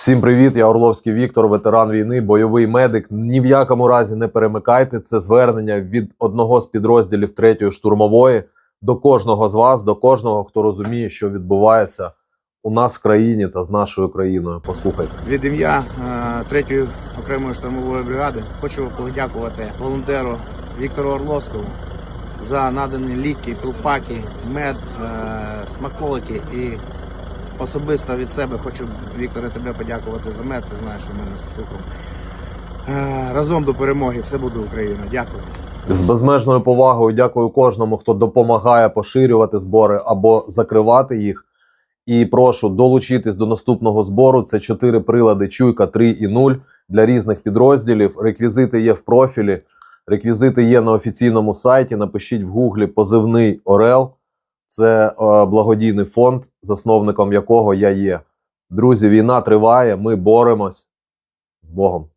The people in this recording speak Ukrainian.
Всім привіт, я Орловський Віктор, ветеран війни, бойовий медик. Ні в якому разі не перемикайте. Це звернення від одного з підрозділів 3-ї штурмової до кожного з вас, до кожного, хто розуміє, що відбувається у нас в країні та з нашою країною. Послухайте. Від ім'я е, 3-ї окремої штурмової бригади хочу подякувати волонтеру Віктору Орловському за надані ліки, пілпаки, мед, е, смаколики і особисто від себе хочу, Вікторе, тебе подякувати за мед. Ти знаєш, що мене з цукром. Е, Разом до перемоги. Все буде Україна. Дякую. З безмежною повагою дякую кожному, хто допомагає поширювати збори або закривати їх. І прошу долучитись до наступного збору. Це чотири прилади Чуйка 3 і 0 для різних підрозділів. Реквізити є в профілі. Реквізити є на офіційному сайті. Напишіть в гуглі позивний Орел. Це е, благодійний фонд, засновником якого я є. Друзі, війна триває. Ми боремось з Богом.